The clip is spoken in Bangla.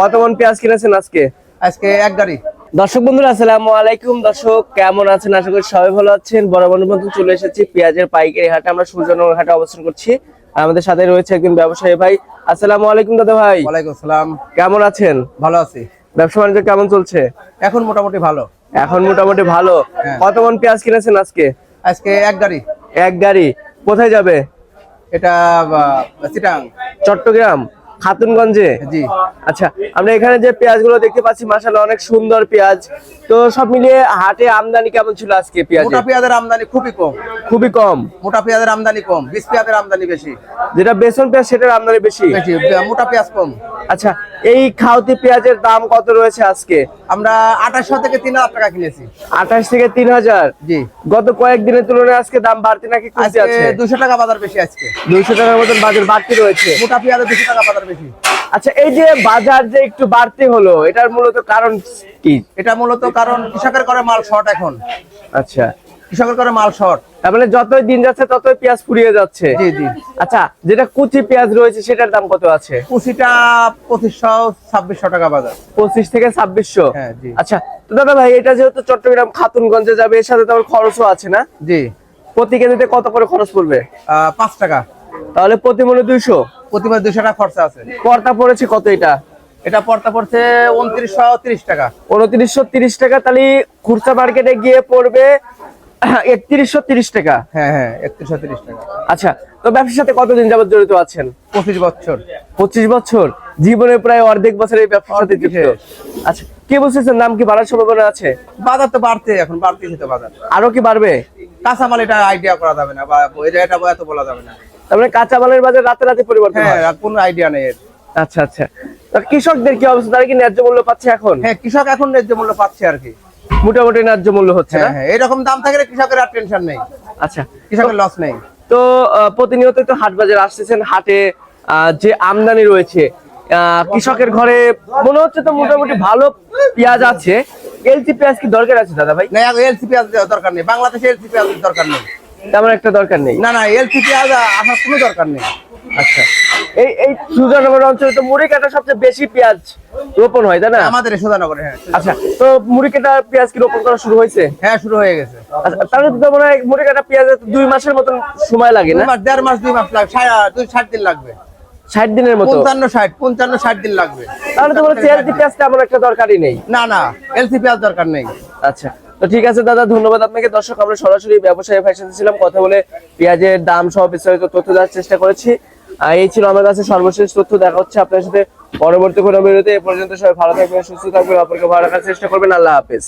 কত মন পেঁয়াজ কিনেছেন আজকে? আজকে এক গাড়ি। দর্শক বন্ধুরা আসসালামু আলাইকুম। দর্শক কেমন আছেন? আশা করি সবাই ভালো আছেন। বড় বন্ধু মতো চলে এসেছি পেঁয়াজের পাইকারি হাটে। আমরা সূর্যনগর হাটে অবস্থান করছি। আমাদের সাথে রয়েছে একজন ব্যবসায়ী ভাই। আসসালামু আলাইকুম দাদা ভাই। ওয়ালাইকুম আসসালাম। কেমন আছেন? ভালো আছি। ব্যবসা বাণিজ্য কেমন চলছে? এখন মোটামুটি ভালো। এখন মোটামুটি ভালো। হ্যাঁ। কত মন পেঁয়াজ কিনেছেন আজকে? আজকে এক গাড়ি। এক গাড়ি। কোথায় যাবে? এটা চিটাং। চট্টগ্রাম। খাতুনগঞ্জে? জি। আচ্ছা আমরা এখানে যে পেঁয়াজগুলো দেখতে পাচ্ছি মাসাল্লাহ অনেক সুন্দর পেঁয়াজ। তো সব মিলিয়ে হাটে আমদানি কেমন ছিল আজকে পেঁয়াজ মোটা পেঁয়াজের আমদানি খুবই কম। খুবই কম? মোটা পেঁয়াজের আমদানি কম বিশ পেঁয়াজের আমদানি বেশি। যেটা বেসন পেঁয়াজ সেটার আমদানি বেশি? মোটা পেঁয়াজ কম। আচ্ছা এই খাওতি পেঁয়াজের দাম কত রয়েছে আজকে? আমরা আঠাশশো থেকে তিন হাজার টাকা কিনেছি। আঠাশ থেকে তিন হাজার? জি। গত কয়েকদিনের তুলনায় আজকে দাম বাড়তি নাকি কমতে আছে? দুশো টাকা বাজার বেশি আজকে। দুইশো টাকার মতন বাজার বাড়তি রয়েছে। মোটা পেঁয়াজের দুশো টাকা বাজার বেশি। আচ্ছা এই যে বাজার যে একটু বাড়তি হলো এটার মূলত কারণ কি? এটা মূলত কারণ কৃষকের করে মাল শর্ট এখন। আচ্ছা কৃষকের করে মাল শর্ট তার মানে যতই দিন যাচ্ছে ততই পেঁয়াজ ফুরিয়ে যাচ্ছে। জি জি। আচ্ছা যেটা কুচি পেঁয়াজ রয়েছে সেটার দাম কত আছে? কুচিটা পঁচিশশো ছাব্বিশশো টাকা বাজার। পঁচিশ থেকে ছাব্বিশশো? হ্যাঁ, জি। আচ্ছা তো দাদা ভাই এটা যেহেতু চট্টগ্রাম খাতুনগঞ্জে যাবে এর সাথে তো খরচও আছে না? জি। প্রতি কেজিতে কত করে খরচ পড়বে? পাঁচ টাকা। তাহলে প্রতি মূল্য দুইশো? প্রতিবার দুশো টাকা খরচা আছে। পর্তা পড়েছে কত এটা? এটা পড়তা পড়ছে উনত্রিশশো তিরিশ টাকা। উনত্রিশশো তিরিশ টাকা তাহলে খুচরা মার্কেটে গিয়ে পড়বে একত্রিশশো তিরিশ টাকা। হ্যাঁ হ্যাঁ একত্রিশশো তিরিশ টাকা। আচ্ছা তো ব্যবসার সাথে কতদিন যাবত জড়িত আছেন? পঁচিশ বছর। পঁচিশ বছর? জীবনে প্রায় অর্ধেক বছর এই ব্যবসার সাথে যুক্ত হ্যাঁ। আচ্ছা কে বলছেন নাম কি বাড়ার সম্ভাবনা আছে? বাজার তো বাড়তে এখন বাড়তেছে তো বাজার। আরও কি বাড়বে? এটা আইডিয়া করা যাবে না বা এত বলা যাবে না। তার কাঁচা মালের বাজার রাতে রাতে পরিবর্তন হ্যাঁ কোনো আইডিয়া নেই আচ্ছা আচ্ছা। কৃষকদের কি অবস্থা? তারা কি ন্যায্য মূল্য পাচ্ছে এখন? হ্যাঁ কৃষক এখন ন্যায্য মূল্য পাচ্ছে আর কি। মোটামুটি ন্যায্য মূল্য হচ্ছে না? হ্যাঁ হ্যাঁ এরকম দাম থাকলে কৃষকের আর টেনশন নেই। আচ্ছা কৃষকের লস নেই। তো প্রতিনিয়ত তো হাট বাজার আসতেছেন হাটে যে আমদানি রয়েছে আহ, কৃষকের ঘরে মনে হচ্ছে তো মোটামুটি ভালো পেঁয়াজ আছে। এলসি পেঁয়াজ কি দরকার আছে দাদা ভাই? না এলসি পেঁয়াজ দরকার নেই। বাংলাদেশে এলসি পেঁয়াজ দরকার নেই। তেমন একটা দরকার নেই। না না এলসি পেঁয়াজ আসার কোনো দরকার নেই। আচ্ছা। এই এই সুজানগর অঞ্চলে তো মুড়ি কাটা সবচেয়ে বেশি পেঁয়াজ রোপণ হয় তাই না? আমাদের হ্যাঁ আচ্ছা তো মুড়ি কাটা পেঁয়াজ কি রোপণ করা শুরু হয়েছে? হ্যাঁ শুরু হয়ে গেছে। আচ্ছা তাহলে তো মনে হয় মুড়ি কাটা পেঁয়াজ দুই মাসের মতন সময় লাগে না? দেড় মাস দুই মাস লাগবে। দুই ষাট দিন লাগবে। ষাট দিনের মতো? পঞ্চান্ন ষাট পঞ্চান্ন ষাট দিন লাগবে। তাহলে তো বলে এলসি পেঁয়াজ তেমন একটা দরকারই নেই। না না এলসি পেঁয়াজ দরকার নেই। আচ্ছা। তো ঠিক আছে, দাদা, ধন্যবাদ আপনাকে। দর্শক, আমরা সরাসরি ব্যবসায়ী ভাইয়ের ছিলাম, কথা বলে পেঁয়াজের দাম সহ বিস্তারিত তথ্য দেওয়ার চেষ্টা করেছি। এই ছিল আমার কাছে সর্বশেষ তথ্য। দেখা হচ্ছে আপনার সাথে পরবর্তী কোনো বিরতি এ পর্যন্ত সবাই ভালো থাকবেন, সুস্থ থাকবেন, অপরকে ভালো রাখার চেষ্টা করবেন। আল্লাহ হাফেজ।